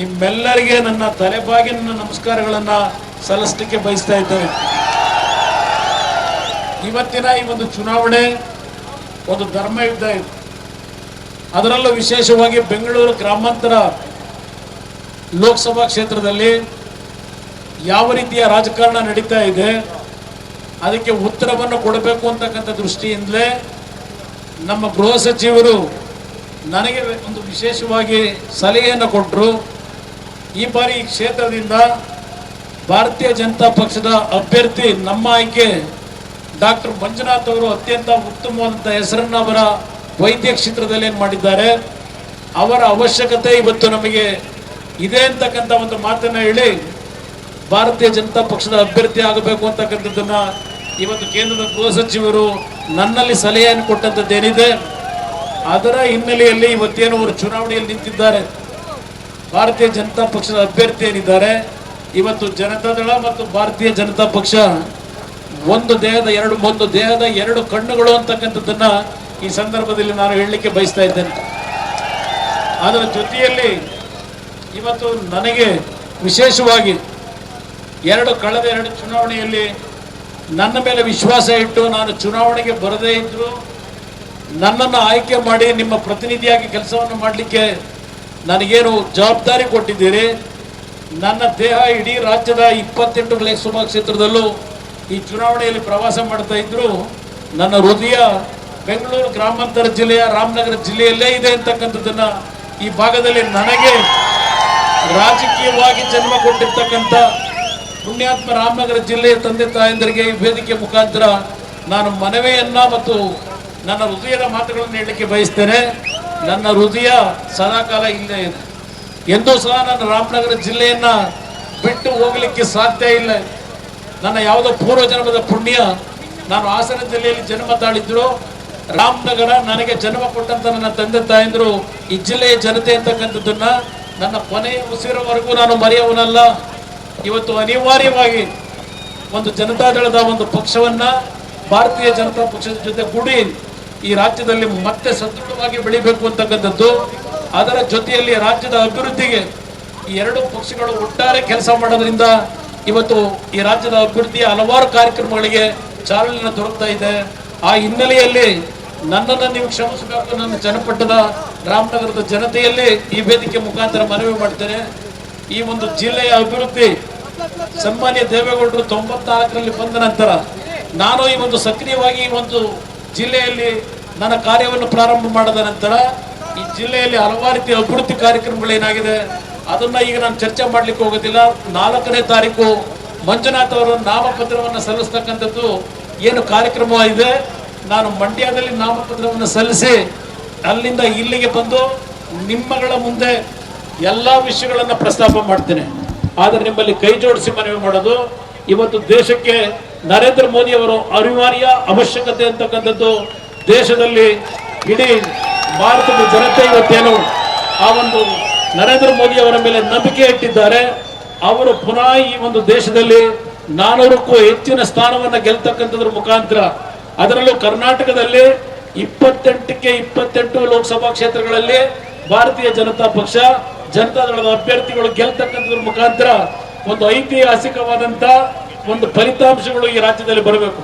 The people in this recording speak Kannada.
ನಿಮ್ಮೆಲ್ಲರಿಗೆ ನನ್ನ ತಲೆಬಾಗಿನ ನಮಸ್ಕಾರಗಳನ್ನ ಸಲ್ಲಿಸಲಿಕ್ಕೆ ಬಯಸ್ತಾ ಇದ್ದೇನೆ ಇವತ್ತಿನ ಈ ಒಂದು ಚುನಾವಣೆ ಒಂದು ಧರ್ಮ ಯುದ್ಧ ಇದೆ. ಅದರಲ್ಲೂ ವಿಶೇಷವಾಗಿ ಬೆಂಗಳೂರು ಗ್ರಾಮಾಂತರ ಲೋಕಸಭಾ ಕ್ಷೇತ್ರದಲ್ಲಿ ಯಾವ ರೀತಿಯ ರಾಜಕಾರಣ ನಡೀತಾ ಇದೆ, ಅದಕ್ಕೆ ಉತ್ತರವನ್ನು ಕೊಡಬೇಕು ಅಂತಕ್ಕಂಥ ದೃಷ್ಟಿಯಿಂದಲೇ ನಮ್ಮ ಗೃಹ ಸಚಿವರು ನನಗೆ ಒಂದು ವಿಶೇಷವಾಗಿ ಸಲಹೆಯನ್ನು ಕೊಟ್ಟರು ಈ ಬಾರಿ ಈ ಕ್ಷೇತ್ರದಿಂದ ಭಾರತೀಯ ಜನತಾ ಪಕ್ಷದ ಅಭ್ಯರ್ಥಿ ನಮ್ಮ ಆಯ್ಕೆ ಡಾಕ್ಟರ್ ಮಂಜುನಾಥ್ ಅವರು ಅತ್ಯಂತ ಉತ್ತಮವಾದಂಥ ಹೆಸರನ್ನು ಅವರ ವೈದ್ಯ ಕ್ಷೇತ್ರದಲ್ಲಿ ಏನು ಮಾಡಿದ್ದಾರೆ, ಅವರ ಅವಶ್ಯಕತೆ ಇವತ್ತು ನಮಗೆ ಇದೆ ಅಂತಕ್ಕಂಥ ಒಂದು ಮಾತನ್ನು ಹೇಳಿ ಭಾರತೀಯ ಜನತಾ ಪಕ್ಷದ ಅಭ್ಯರ್ಥಿ ಆಗಬೇಕು ಅಂತಕ್ಕಂಥದ್ದನ್ನು ಇವತ್ತು ಕೇಂದ್ರದ ಗೃಹ ಸಚಿವರು ನನ್ನಲ್ಲಿ ಸಲಹೆಯನ್ನು ಕೊಟ್ಟಂಥದ್ದೇನಿದೆ, ಅದರ ಹಿನ್ನೆಲೆಯಲ್ಲಿ ಇವತ್ತೇನು ಅವರು ಚುನಾವಣೆಯಲ್ಲಿ ನಿಂತಿದ್ದಾರೆ ಭಾರತೀಯ ಜನತಾ ಪಕ್ಷದ ಅಭ್ಯರ್ಥಿ ಏನಿದ್ದಾರೆ? ಇವತ್ತು ಜನತಾದಳ ಮತ್ತು ಭಾರತೀಯ ಜನತಾ ಪಕ್ಷ ಒಂದು ದೇಹದ ಎರಡು, ಒಂದು ದೇಹದ ಎರಡು ಕಣ್ಣುಗಳು ಅಂತಕ್ಕಂಥದ್ದನ್ನ ಈ ಸಂದರ್ಭದಲ್ಲಿ ನಾನು ಹೇಳಲಿಕ್ಕೆ ಬಯಸ್ತಾ ಇದ್ದೇನೆ. ಅದರ ಜೊತೆಯಲ್ಲಿ ಇವತ್ತು ನನಗೆ ವಿಶೇಷವಾಗಿ ಎರಡು ಕಳೆದ ಎರಡು ಚುನಾವಣೆಯಲ್ಲಿ ನನ್ನ ಮೇಲೆ ವಿಶ್ವಾಸ ಇಟ್ಟು ನಾನು ಚುನಾವಣೆಗೆ ಬರದೇ ಇದ್ರು ನನ್ನನ್ನು ಆಯ್ಕೆ ಮಾಡಿ ನಿಮ್ಮ ಪ್ರತಿನಿಧಿಯಾಗಿ ಕೆಲಸವನ್ನು ಮಾಡಲಿಕ್ಕೆ ನನಗೇನು ಜವಾಬ್ದಾರಿ ಕೊಟ್ಟಿದ್ದೀರಿ? ನನ್ನ ದೇಹ ಇಡೀ ರಾಜ್ಯದ ಇಪ್ಪತ್ತೆಂಟು ಲೋಕಸಭಾ ಕ್ಷೇತ್ರದಲ್ಲೂ ಈ ಚುನಾವಣೆಯಲ್ಲಿ ಪ್ರವಾಸ ಮಾಡ್ತಾ ಇದ್ರು. ನನ್ನ ಹೃದಯ ಬೆಂಗಳೂರು ಗ್ರಾಮಾಂತರ ಜಿಲ್ಲೆಯ ರಾಮನಗರ ಜಿಲ್ಲೆಯಲ್ಲೇ ಇದೆ ಅಂತಕ್ಕಂಥದ್ದನ್ನ ಈ ಭಾಗದಲ್ಲಿ ನನಗೆ ರಾಜಕೀಯವಾಗಿ ಜನ್ಮ ಕೊಟ್ಟಿರ್ತಕ್ಕಂಥ ಪುಣ್ಯಾತ್ಮ ರಾಮನಗರ ಜಿಲ್ಲೆಯ ತಂದೆ ತಾಯಂದರಿಗೆ ಈ ವೇದಿಕೆ ಮುಖಾಂತರ ನಾನು ಮನವಿಯನ್ನ ಮತ್ತು ನನ್ನ ಹೃದಯದ ಮಾತುಗಳನ್ನು ಹೇಳಲಿಕ್ಕೆ ಬಯಸ್ತೇನೆ. ನನ್ನ ಹೃದಯ ಸದಾಕಾಲ ಇಲ್ಲೇ ಇದೆ. ಎಂದೂ ಸಹ ನನ್ನ ರಾಮನಗರ ಜಿಲ್ಲೆಯನ್ನ ಬಿಟ್ಟು ಹೋಗಲಿಕ್ಕೆ ಸಾಧ್ಯ ಇಲ್ಲ. ನನ್ನ ಯಾವುದೋ ಪೂರ್ವ ಜನ್ಮದ ಪುಣ್ಯ, ನಾನು ಹಾಸನ ಜಿಲ್ಲೆಯಲ್ಲಿ ಜನ್ಮ ತಾಳಿದ್ರು. ರಾಮನಗರ ನನಗೆ ಜನ್ಮ ಕೊಟ್ಟಂತ ನನ್ನ ತಂದೆ ತಾಯಂದ್ರು ಈ ಜಿಲ್ಲೆಯ ಜನತೆ ಅಂತಕ್ಕಂಥದ್ದನ್ನ ನನ್ನ ಕೊನೆಯ ಉಸಿರವರೆಗೂ ನಾನು ಮರೆಯವನಲ್ಲ. ಇವತ್ತು ಅನಿವಾರ್ಯವಾಗಿ ಒಂದು ಜನತಾದಳದ ಒಂದು ಪಕ್ಷವನ್ನ ಭಾರತೀಯ ಜನತಾ ಪಕ್ಷದ ಜೊತೆ ಕೂಡಿ ಈ ರಾಜ್ಯದಲ್ಲಿ ಮತ್ತೆ ಸದೃಢವಾಗಿ ಬೆಳಿಬೇಕು ಅಂತಕ್ಕಂಥದ್ದು, ಅದರ ಜೊತೆಯಲ್ಲಿ ರಾಜ್ಯದ ಅಭಿವೃದ್ಧಿಗೆ ಈ ಎರಡು ಪಕ್ಷಗಳು ಒಟ್ಟಾರೆ ಕೆಲಸ ಮಾಡೋದ್ರಿಂದ ಇವತ್ತು ಈ ರಾಜ್ಯದ ಅಭಿವೃದ್ಧಿಯ ಹಲವಾರು ಕಾರ್ಯಕ್ರಮಗಳಿಗೆ ಚಾಲನೆ ದೊರಕ್ತಾ ಇದೆ. ಆ ಹಿನ್ನೆಲೆಯಲ್ಲಿ ನನ್ನನ್ನು ನೀವು ಕ್ಷಮಿಸಬೇಕು, ನನ್ನ ಜನಪಟ್ಟದ ರಾಮನಗರದ ಜನತೆಯಲ್ಲಿ ಈ ವೇದಿಕೆ ಮುಖಾಂತರ ಮನವಿ ಮಾಡ್ತೇನೆ. ಈ ಒಂದು ಜಿಲ್ಲೆಯ ಅಭಿವೃದ್ಧಿ ಸನ್ಮಾನ್ಯ ದೇವೇಗೌಡರು ತೊಂಬತ್ನಾಲ್ಕರಲ್ಲಿ ಬಂದ ನಂತರ ನಾನು ಈ ಒಂದು ಸಕ್ರಿಯವಾಗಿ ಈ ಒಂದು ಜಿಲ್ಲೆಯಲ್ಲಿ ನನ್ನ ಕಾರ್ಯವನ್ನು ಪ್ರಾರಂಭ ಮಾಡಿದ ನಂತರ ಈ ಜಿಲ್ಲೆಯಲ್ಲಿ ಹಲವಾರು ರೀತಿಯ ಅಭಿವೃದ್ಧಿ ಕಾರ್ಯಕ್ರಮಗಳೇನಾಗಿದೆ ಅದನ್ನ ಈಗ ನಾನು ಚರ್ಚೆ ಮಾಡ್ಲಿಕ್ಕೆ ಹೋಗೋದಿಲ್ಲ. ನಾಲ್ಕನೇ ತಾರೀಕು ಮಂಜುನಾಥ್ ಅವರ ನಾಮಪತ್ರವನ್ನು ಸಲ್ಲಿಸ್ತಕ್ಕಂಥದ್ದು ಏನು ಕಾರ್ಯಕ್ರಮ ಇದೆ ನಾನು ಮಂಡ್ಯದಲ್ಲಿ ನಾಮಪತ್ರವನ್ನು ಸಲ್ಲಿಸಿ ಅಲ್ಲಿಂದ ಇಲ್ಲಿಗೆ ಬಂದು ನಿಮ್ಮಗಳ ಮುಂದೆ ಎಲ್ಲ ವಿಷಯಗಳನ್ನು ಪ್ರಸ್ತಾಪ ಮಾಡ್ತೇನೆ. ಆದರೆ ನಿಮ್ಮಲ್ಲಿ ಕೈ ಜೋಡಿಸಿ ಮನವಿ ಮಾಡೋದು, ಇವತ್ತು ದೇಶಕ್ಕೆ ನರೇಂದ್ರ ಮೋದಿ ಅವರು ಅನಿವಾರ್ಯ ಅವಶ್ಯಕತೆ ಅಂತಕ್ಕಂಥದ್ದು ದೇಶದಲ್ಲಿ ಇಡೀ ಭಾರತದ ಜನತೆ ಇವತ್ತೇನು ಆ ಒಂದು ನರೇಂದ್ರ ಮೋದಿ ಅವರ ಮೇಲೆ ನಂಬಿಕೆ ಇಟ್ಟಿದ್ದಾರೆ. ಅವರು ಪುನಃ ಈ ಒಂದು ದೇಶದಲ್ಲಿ ನಾನೂರಕ್ಕೂ ಹೆಚ್ಚಿನ ಸ್ಥಾನವನ್ನು ಗೆಲ್ತಕ್ಕಂಥದ್ರ ಮುಖಾಂತರ ಅದರಲ್ಲೂ ಕರ್ನಾಟಕದಲ್ಲಿ ಇಪ್ಪತ್ತೆಂಟಕ್ಕೆ ಇಪ್ಪತ್ತೆಂಟು ಲೋಕಸಭಾ ಕ್ಷೇತ್ರಗಳಲ್ಲಿ ಭಾರತೀಯ ಜನತಾ ಪಕ್ಷ ಜನತಾದಳದ ಅಭ್ಯರ್ಥಿಗಳು ಗೆಲ್ತಕ್ಕಂಥದ್ರ ಮುಖಾಂತರ ಒಂದು ಐತಿಹಾಸಿಕವಾದಂತ ಒಂದು ಫಲಿತಾಂಶಗಳು ಈ ರಾಜ್ಯದಲ್ಲಿ ಬರಬೇಕು.